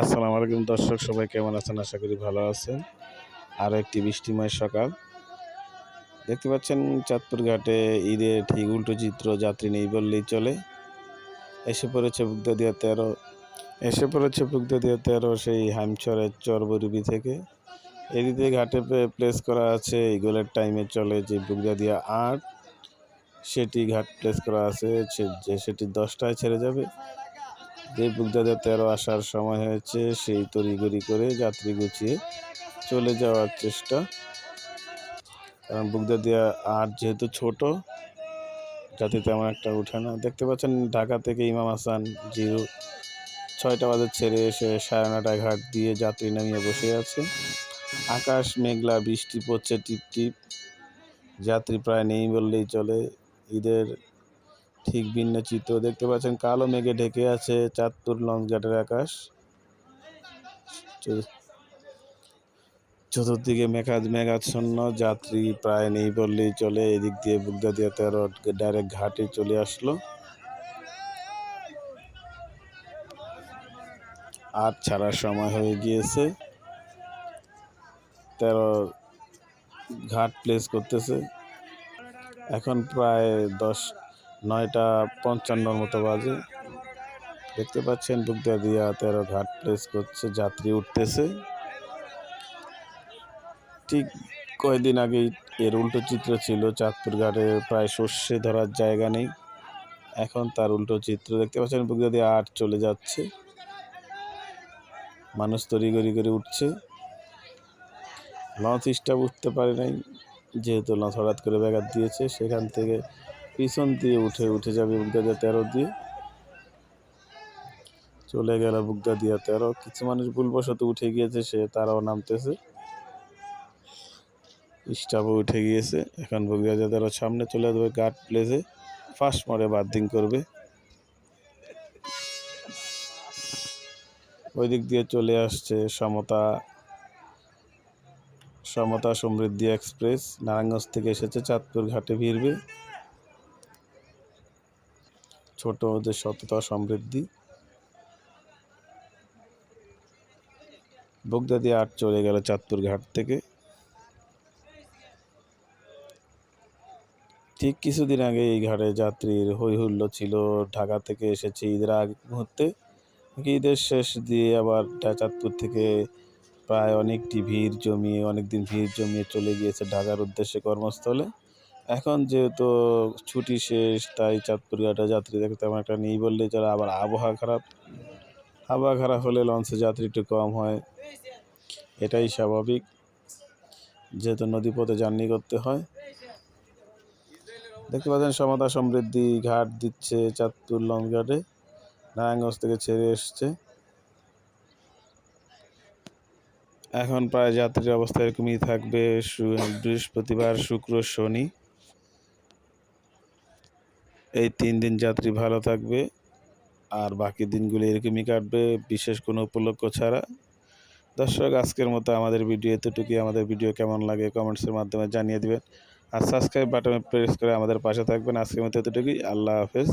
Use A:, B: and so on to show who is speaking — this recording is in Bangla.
A: আসসালামু আলাইকুম দর্শক, সবাই কেমন আছেন? আশা করি ভালো আছেন। আরও একটি বৃষ্টিময় সকাল। দেখতে পাচ্ছেন চাঁদপুর ঘাটে ঈদের ঠিক উল্টো চিত্র, যাত্রী নেই বললেই চলে। এসে পড়েছে বুগদাদিয়া তেরো। এসে পড়েছে বুগদাদিয়া তেরো, সেই হামচরের চরবরুবি থেকে। এদিকে ঘাটে প্লেস করা আছে ইগলের টাইমে চলে যে বুগদাদিয়া আট। সেটি ঘাট প্লেস করা আছে সেটি দশটায় ছেড়ে যাবে। বুকদাদা তেরো আসার সময় হয়েছে, সেই তড়িগড়ি করে যাত্রী গুছিয়ে চলে যাওয়ার চেষ্টা। কারণ বুকদাদিয়া আট যেহেতু ছোট যাতে তেমন একটা উঠে না। দেখতে পাচ্ছেন ঢাকা থেকে ইমাম হাসান জিরো ছয়টা বাজে ছেড়ে এসে সাড়ে নটা ঘাট দিয়ে যাত্রী নামিয়ে বসে আছে। আকাশ মেঘলা, বৃষ্টি পড়ছে টিপ টিপ যাত্রী প্রায় নেই বললেই চলে। ঈদের ঠিক ভিন্ন চিত্র দেখতে পাচ্ছেন। কালো মেঘে ঢেকে আছে চাঁদপুর লঞ্চঘাটের আকাশ। চতুর্দিকে মেঘা মেঘাচ্ছন্ন যাত্রী প্রায় নেই বললেই চলে। এদিক দিয়ে বুগদাদিয়া তেরো ডাইরেক্ট ঘাটে চলে আসলো। আর ছাড়ার সময় হয়ে গিয়েছে। তেরো ঘাট প্লেস করতেছে। এখন প্রায় দশ নয়টা পঞ্চান্নর মতো বাজে। দেখতে পাচ্ছেন দিয়া তেরো ঘাট প্লেস করছে, যাত্রী উঠতেছে। ঠিক কয়েকদিন আগেই এর উল্টো চিত্র ছিল, চাঁদপুর ঘাটে প্রায় সর্ষে ধরার জায়গা নেই। এখন তার উল্টো চিত্র, দেখতে পাচ্ছেন দিয়ে আট চলে যাচ্ছে। মানুষ তড়িগড়ি করে উঠছে। লঞ্চ স্টাফ উঠতে পারে নাই, যেহেতু লঞ্চ হঠাৎ করে ব্যাঘাত দিয়েছে, সেখান থেকে পিছন দিয়ে উঠে উঠে যাবে বুকদা তেরো দিয়ে। চলে গেল বুকদা দিয়া তেরো। কিছু মানুষ ভুলবশত উঠে গিয়েছে, সে তারাও নামতেছে। স্টাফও উঠে গিয়েছে। এখন বুকদা তেরো, সামনে চলে যাবে গার্ড প্লেসে ফার্স্ট মোড়ে বার্দিং করবে। ওই দিক দিয়ে চলে আসছে সমতা। সমতা সমৃদ্ধি এক্সপ্রেস। নারায়ণগঞ্জ থেকে এসেছে চাঁদপুর ঘাটে ভিড়বে। ছোট ওদের সততা, সমৃদ্ধি। বগদাদি আট চলে গেল চাঁদপুর ঘাট থেকে। ঠিক কিছুদিন আগে এই ঘাটে যাত্রীর হই হুল্লো ছিল। ঢাকা থেকে এসেছে ঈদের আগ মুহূর্তে। ঈদের শেষ দিয়ে আবার চাঁদপুর থেকে প্রায় অনেকটি ভিড় জমিয়ে অনেক দিন ভিড় জমিয়ে চলে গিয়েছে ঢাকার উদ্দেশ্যে কর্মস্থলে। এখন যেহেতু ছুটি শেষ, তাই চাঁদপুর ঘাটে যাত্রী দেখে তেমন একটা নেই বললে চলে। আবার আবহাওয়া খারাপ। আবহাওয়া খারাপ হলে লঞ্চে যাত্রী একটু কম হয়। এটাই স্বাভাবিক। যেহেতু নদীপথে জার্নি করতে হয়। দেখতে পাচ্ছেন সমতা সমৃদ্ধি ঘাট দিচ্ছে চাঁদপুর লঞ্চ ঘাটে নারায়ণগঞ্জ থেকে ছেড়ে এসছে। এখন প্রায় যাত্রীর অবস্থা এরকমই থাকবে। বৃহস্পতিবার, শুক্র, শনি। এই তিন দিন যাত্রী ভালো থাকবে, আর বাকি দিনগুলি এরকমই কাটবে, বিশেষ কোনো উপলক্ষ ছাড়া। দর্শক, আজকের মতো আমাদের ভিডিও এতটুকুই। আমাদের ভিডিও কেমন লাগে কমেন্টসের মাধ্যমে জানিয়ে দিবেন। আর সাবস্ক্রাইব বাটনে প্রেস করে আমাদের পাশে থাকবেন। আজকের মতো এতটুকুই। আল্লাহ হাফেজ।